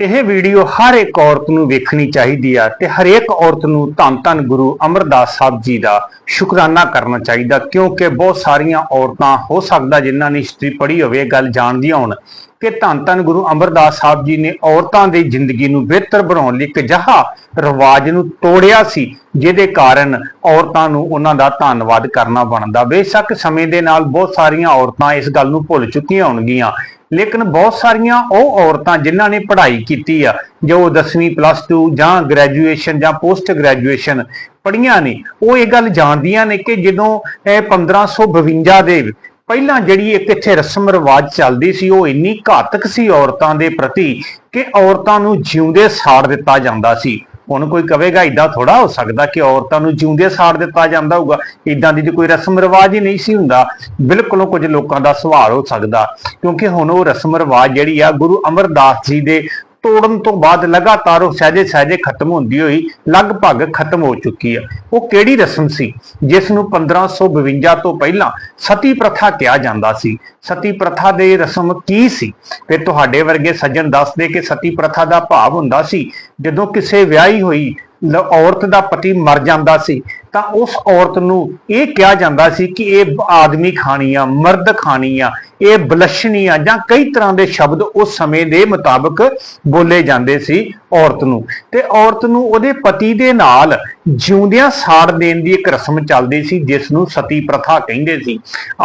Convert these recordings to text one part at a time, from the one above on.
ਇਹ ਵੀਡੀਓ ਹਰ ਇੱਕ ਔਰਤ ਨੂੰ ਵੇਖਣੀ ਚਾਹੀਦੀ ਆ ਤੇ ਹਰੇਕ ਔਰਤ ਨੂੰ ਧੰਨ ਧੰਨ ਗੁਰੂ ਅਮਰਦਾਸ ਸਾਹਿਬ ਜੀ ਦਾ ਸ਼ੁਕਰਾਨਾ ਕਰਨਾ ਚਾਹੀਦਾ, ਕਿਉਂਕਿ ਬਹੁਤ ਸਾਰੀਆਂ ਔਰਤਾਂ ਹੋ ਸਕਦਾ ਜਿਨ੍ਹਾਂ ਨੇ ਹਿਸਟਰੀ ਪੜ੍ਹੀ ਹੋਵੇ ਗੱਲ ਜਾਣਦੀਆਂ ਹੋਣ। ਕਿ ਧੰਨ ਧੰਨ ਗੁਰੂ ਅਮਰਦਾਸ ਸਾਹਿਬ ਜੀ ਨੇ ਔਰਤਾਂ ਦੀ ਜ਼ਿੰਦਗੀ ਨੂੰ ਬਿਹਤਰ ਬਣਾਉਣ ਲਈ ਇੱਕ ਅਜਿਹਾ ਰਿਵਾਜ ਨੂੰ ਤੋੜਿਆ ਸੀ, ਜਿਹਦੇ ਕਾਰਨ ਔਰਤਾਂ ਨੂੰ ਉਹਨਾਂ ਦਾ ਧੰਨਵਾਦ ਕਰਨਾ ਬਣਦਾ। ਬੇਸ਼ੱਕ ਸਮੇਂ ਦੇ ਨਾਲ ਬਹੁਤ ਸਾਰੀਆਂ ਔਰਤਾਂ ਇਸ ਗੱਲ ਨੂੰ ਭੁੱਲ ਚੁੱਕੀਆਂ ਹੋਣਗੀਆਂ, ਲੇਕਿਨ ਬਹੁਤ ਸਾਰੀਆਂ ਉਹ ਔਰਤਾਂ ਜਿਨ੍ਹਾਂ ਨੇ ਪੜ੍ਹਾਈ ਕੀਤੀ ਆ, ਜੋ 10ਵੀਂ ਪਲੱਸ 2 ਜਾਂ ਗ੍ਰੈਜੂਏਸ਼ਨ ਜਾਂ ਪੋਸਟ ਗ੍ਰੈਜੂਏਸ਼ਨ ਪੜ੍ਹੀਆਂ ਨੇ, ਉਹ ਇਹ ਗੱਲ ਜਾਣਦੀਆਂ ਨੇ ਕਿ ਜਦੋਂ ਇਹ 1552 ਦੇ ਪਹਿਲਾਂ ਜਿਹੜੀ ਇੱਕ ਇੱਥੇ ਰਸਮ ਰਿਵਾਜ ਚੱਲਦੀ ਸੀ, ਉਹ ਇੰਨੀ ਘਾਤਕ ਸੀ ਔਰਤਾਂ ਦੇ ਪ੍ਰਤੀ ਕਿ ਔਰਤਾਂ ਨੂੰ ਜਿਉਂਦੇ ਸਾੜ ਦਿੱਤਾ ਜਾਂਦਾ ਸੀ। ਹੁਣ ਕੋਈ ਕਵੇਗਾ ਇਦਾਂ ਥੋੜਾ ਹੋ ਸਕਦਾ ਕਿ ਔਰਤਾਂ ਨੂੰ ਜਿਉਂਦੇ ਸਾੜ ਦਿੱਤਾ ਜਾਂਦਾ ਹੋਊਗਾ? ਇਦਾਂ ਦੀ ਤਾਂ ਕੋਈ ਰਸਮ ਰਿਵਾਜ ਹੀ ਨਹੀਂ ਸੀ ਹੁੰਦਾ। ਬਿਲਕੁਲ ਕੁਝ ਲੋਕਾਂ ਦਾ ਸਵਾਲ ਹੋ ਸਕਦਾ, ਕਿਉਂਕਿ ਹੁਣ ਉਹ ਰਸਮ ਰਿਵਾਜ ਜਿਹੜੀ ਆ, ਗੁਰੂ ਅਮਰਦਾਸ ਜੀ ਦੇ ਤੋੜਨ ਤੋਂ ਬਾਅਦ ਲਗਾਤਾਰ ਉਹ ਸਹਿਜੇ ਸਹਿਜੇ ਖਤਮ ਹੁੰਦੀ ਹੋਈ ਲਗਭਗ ਖਤਮ ਹੋ ਚੁੱਕੀ ਆ। ਉਹ ਕਿਹੜੀ ਰਸਮ ਸੀ? ਜਿਸ ਨੂੰ 1552 ਤੋਂ ਪਹਿਲਾਂ ਸਤੀ ਪ੍ਰਥਾ ਕਿਹਾ ਜਾਂਦਾ ਸੀ। ਸਤੀ ਪ੍ਰਥਾ ਦੇ ਰਸਮ ਕੀ ਸੀ? ਤੇ ਤੁਹਾਡੇ ਵਰਗੇ ਸੱਜਣ ਦੱਸਦੇ ਕਿ ਸਤੀ ਪ੍ਰਥਾ ਦਾ ਭਾਵ ਹੁੰਦਾ ਸੀ, ਜਦੋਂ ਕਿਸੇ ਵਿਆਹੀ ਹੋਈ ਔਰਤ ਦਾ ਪਤੀ ਮਰ ਜਾਂਦਾ ਸੀ, ਤਾਂ ਉਸ ਔਰਤ ਨੂੰ ਇਹ ਕਿਹਾ ਜਾਂਦਾ ਸੀ ਕਿ ਇਹ ਆਦਮੀ ਖਾਣੀ ਆ, ਮਰਦ ਖਾਣੀ ਆ ਇਹ ਬਲਸ਼ਨੀ ਜਾਂ ਕਈ ਤਰ੍ਹਾਂ ਦੇ ਸ਼ਬਦ ਉਸ ਸਮੇਂ ਦੇ ਮੁਤਾਬਕ ਬੋਲੇ ਜਾਂਦੇ ਸੀ ਔਰਤ ਨੂੰ। ਤੇ ਔਰਤ ਨੂੰ ਉਹਦੇ ਪਤੀ ਦੇ ਨਾਲ ਜਿਉਂਦਿਆਂ ਸਾੜ ਦੇਣ ਦੀ ਇੱਕ ਰਸਮ ਚੱਲਦੀ ਸੀ, ਜਿਸ ਨੂੰ ਸਤੀ ਪ੍ਰਥਾ ਕਹਿੰਦੇ ਸੀ।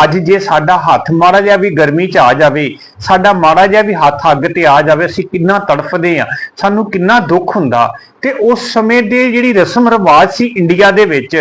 ਅੱਜ ਜੇ ਸਾਡਾ ਹੱਥ ਮਾੜਾ ਜਿਹਾ ਵੀ ਗਰਮੀ 'ਚ ਆ ਜਾਵੇ, ਸਾਡਾ ਮਾੜਾ ਜਿਹਾ ਵੀ ਹੱਥ ਅੱਗ ਤੇ ਆ ਜਾਵੇ, ਅਸੀਂ ਕਿੰਨਾ ਤੜਫਦੇ ਆ ਸਾਨੂੰ ਕਿੰਨਾ ਦੁੱਖ ਹੁੰਦਾ। ਤੇ ਉਸ ਸਮੇਂ ਦੇ ਜਿਹੜੀ ਰਸਮ ਰਿਵਾਜ ਸੀ ਇੰਡੀਆ ਦੇ ਵਿੱਚ,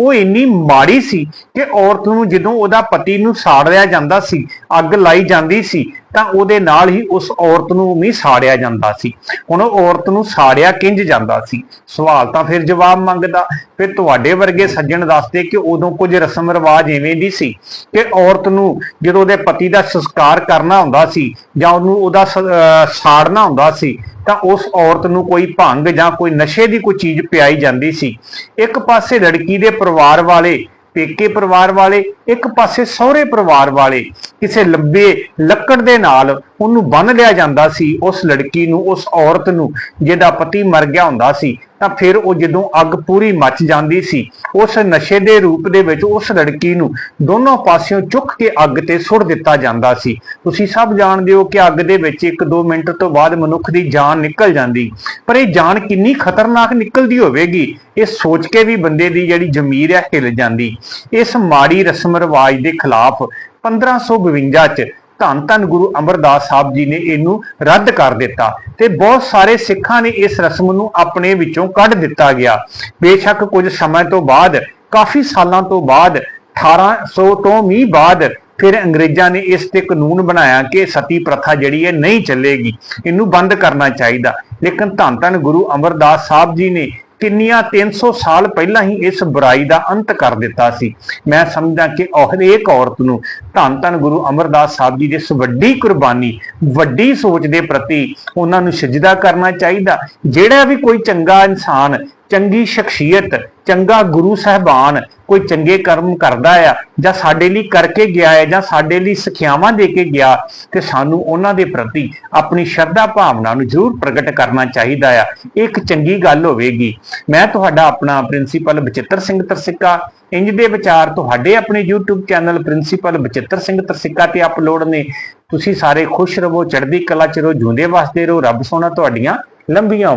ਉਹ ਇੰਨੀ ਮਾੜੀ ਸੀ ਕਿ ਔਰਤ ਨੂੰ ਜਦੋਂ ਉਹਦਾ ਪਤੀ ਨੂੰ ਸਾੜ ਸਾੜਿਆ ਜਾਂਦਾ ਸੀ, ਅੱਗ ਲਾਈ ਜਾਂਦੀ ਸੀ ਤਾਂ ਉਹਦੇ ਨਾਲ ਹੀ ਉਸ ਔਰਤ ਨੂੰ ਵੀ ਸਾੜਿਆ ਜਾਂਦਾ ਸੀ। ਹੁਣ ਔਰਤ ਨੂੰ ਸਾੜਿਆ ਕਿੰਜ ਜਾਂਦਾ ਸੀ? ਸਵਾਲ ਤਾਂ ਫਿਰ ਜਵਾਬ ਮੰਗਦਾ। ਫਿਰ ਤੁਹਾਡੇ ਵਰਗੇ ਸੱਜਣ ਦੱਸਦੇ ਕਿ ਉਦੋਂ ਕੁਝ ਰਸਮ ਰਿਵਾਜ ਐਵੇਂ ਦੀ ਸੀ ਕਿ ਔਰਤ ਨੂੰ ਜਦੋਂ ਉਹਦੇ ਪਤੀ ਦਾ ਸੰਸਕਾਰ ਕਰਨਾ ਹੁੰਦਾ ਸੀ ਜਾਂ ਉਹਨੂੰ ਉਹਦਾ ਸ- ਅਹ, ਸਾੜਨਾ ਹੁੰਦਾ ਸੀ, ਤਾਂ ਉਸ ਔਰਤ ਨੂੰ ਕੋਈ ਭੰਗ ਜਾਂ ਕੋਈ ਨਸ਼ੇ ਦੀ ਕੋਈ ਚੀਜ਼ ਪਿਆਈ ਜਾਂਦੀ ਸੀ। ਇੱਕ ਪਾਸੇ ਲੜਕੀ ਦੇ ਪਰਿਵਾਰ ਵਾਲੇ ਪੇਕੇ ਪਰਿਵਾਰ ਵਾਲੇ ਇੱਕ ਪਾਸੇ ਸਹੁਰੇ ਪਰਿਵਾਰ ਵਾਲੇ ਕਿਸੇ ਲੰਬੇ ਲੱਕੜ ਦੇ ਨਾਲ ਉਹਨੂੰ ਬੰਨ ਲਿਆ ਜਾਂਦਾ ਸੀ ਉਸ ਲੜਕੀ ਨੂੰ, ਉਸ ਔਰਤ ਨੂੰ, ਜਿਹਦਾ ਪਤੀ ਮਰ ਗਿਆ ਹੁੰਦਾ ਸੀ, ਤਾਂ ਫਿਰ ਉਹ ਜਦੋਂ ਅੱਗ ਪੂਰੀ ਮੱਚ ਜਾਂਦੀ ਸੀ, ਉਸ ਨਸ਼ੇ ਦੇ ਰੂਪ ਦੇ ਵਿੱਚ ਉਸ ਲੜਕੀ ਨੂੰ ਦੋਨੋਂ ਪਾਸਿਓਂ ਚੁੱਕ ਕੇ ਅੱਗ ਤੇ ਸੁੱਟ ਦਿੱਤਾ ਜਾਂਦਾ ਸੀ। ਤੁਸੀਂ ਸਭ ਜਾਣਦੇ ਹੋ ਕਿ ਅੱਗ ਦੇ ਵਿੱਚ 1-2 ਮਿੰਟ ਤੋਂ ਬਾਅਦ ਮਨੁੱਖ ਦੀ ਜਾਨ ਨਿਕਲ ਜਾਂਦੀ। ਪਰ ਇਹ ਜਾਨ ਕਿੰਨੀ ਖਤਰਨਾਕ ਨਿਕਲਦੀ ਹੋਵੇਗੀ, ਇਹ ਸੋਚ ਕੇ ਵੀ ਬੰਦੇ ਦੀ ਜਿਹੜੀ ਜ਼ਮੀਰ ਹੈ ਹਿੱਲ ਜਾਂਦੀ। ਇਸ ਮਾੜੀ ਰਸਮ ਰਿਵਾਜ ਦੇ ਖਿਲਾਫ 1552 ਚ ਧੰਨ ਧੰਨ ਗੁਰੂ ਅਮਰਦਾਸ ਸਾਹਿਬ ਜੀ ਨੇ ਇਹਨੂੰ ਰੱਦ ਕਰ ਦਿੱਤਾ ਤੇ ਬਹੁਤ ਸਾਰੇ ਸਿੱਖਾਂ ਨੇ ਇਸ ਰਸਮ ਨੂੰ ਆਪਣੇ ਵਿੱਚੋਂ ਕੱਢ ਦਿੱਤਾ ਗਿਆ। ਬੇਸ਼ੱਕ ਕੁਝ ਸਮੇਂ ਤੋਂ ਬਾਅਦ, ਕਾਫੀ ਸਾਲਾਂ ਤੋਂ ਬਾਅਦ 1800 ਤੋਂ ਵੀ ਬਾਅਦ ਫਿਰ ਅੰਗਰੇਜ਼ਾਂ ਨੇ ਇਸ ਤੇ ਕਾਨੂੰਨ ਬਣਾਇਆ ਕਿ ਸਤੀ ਪ੍ਰਥਾ ਜਿਹੜੀ ਹੈ ਨਹੀਂ ਚੱਲੇਗੀ। ਇਹਨੂੰ ਬੰਦ ਕਰਨਾ ਚਾਹੀਦਾ। ਲੇਕਿਨ ਧੰਨ ਧੰਨ ਗੁਰੂ ਅਮਰਦਾਸ ਸਾਹਿਬ ਜੀ ਨੇ ਕਿੰਨੀਆਂ 300 ਸਾਲ ਪਹਿਲਾਂ ਹੀ ਇਸ ਬੁਰਾਈ ਦਾ ਅੰਤ ਕਰ ਦਿੱਤਾ ਸੀ। ਮੈਂ ਸਮਝਦਾ ਕਿ ਉਹ ਹਰੇਕ ਔਰਤ ਨੂੰ ਧੰਨ ਧੰਨ ਗੁਰੂ ਅਮਰਦਾਸ ਸਾਹਿਬ ਜੀ ਦੀ ਇਸ ਵੱਡੀ ਕੁਰਬਾਨੀ, ਵੱਡੀ ਸੋਚ ਦੇ ਪ੍ਰਤੀ ਉਹਨਾਂ ਨੂੰ ਸਜਦਾ ਕਰਨਾ ਚਾਹੀਦਾ, ਜਿਹੜਾ ਵੀ ਕੋਈ ਚੰਗਾ ਇਨਸਾਨ, ਚੰਗੀ ਸ਼ਖਸੀਅਤ ਚੰਗਾ ਗੁਰੂ ਸਾਹਿਬਾਨ ਕੋਈ ਚੰਗੇ ਕਰਮ ਕਰਦਾ ਆ, ਜਾਂ ਸਾਡੇ ਲਈ ਕਰਕੇ ਗਿਆ ਹੈ, ਜਾਂ ਸਾਡੇ ਲਈ ਸਿੱਖਿਆਵਾਂ ਦੇ ਕੇ ਗਿਆ, ਤੇ ਸਾਨੂੰ ਉਹਨਾਂ ਦੇ ਪ੍ਰਤੀ ਆਪਣੀ ਸ਼ਰਧਾ ਭਾਵਨਾ ਨੂੰ ਜ਼ਰੂਰ ਪ੍ਰਗਟ ਕਰਨਾ ਚਾਹੀਦਾ ਆ। ਇਹ ਇੱਕ ਚੰਗੀ ਗੱਲ ਹੋਵੇਗੀ। ਮੈਂ ਤੁਹਾਡਾ ਆਪਣਾ ਪ੍ਰਿੰਸੀਪਲ ਬਚਿੱਤਰ ਸਿੰਘ ਤਰਸਿੱਕਾ ਇੰਜ ਦੇ ਵਿਚਾਰ ਤੁਹਾਡੇ ਆਪਣੇ YouTube channel principal Bachittar Singh Tarsikka ਤੇ ਅਪਲੋਡ ਨੇ। ਤੁਸੀਂ ਸਾਰੇ ਖੁਸ਼ ਰਹੋ, ਚੜ੍ਹਦੀ ਕਲਾ ਚ ਰਹੋ ਜੂੰਦੇ ਵਸਦੇ ਰਹੋ, ਰੱਬ ਸੋਹਣਾ ਤੁਹਾਡੀਆਂ ਲੰਬੀਆਂ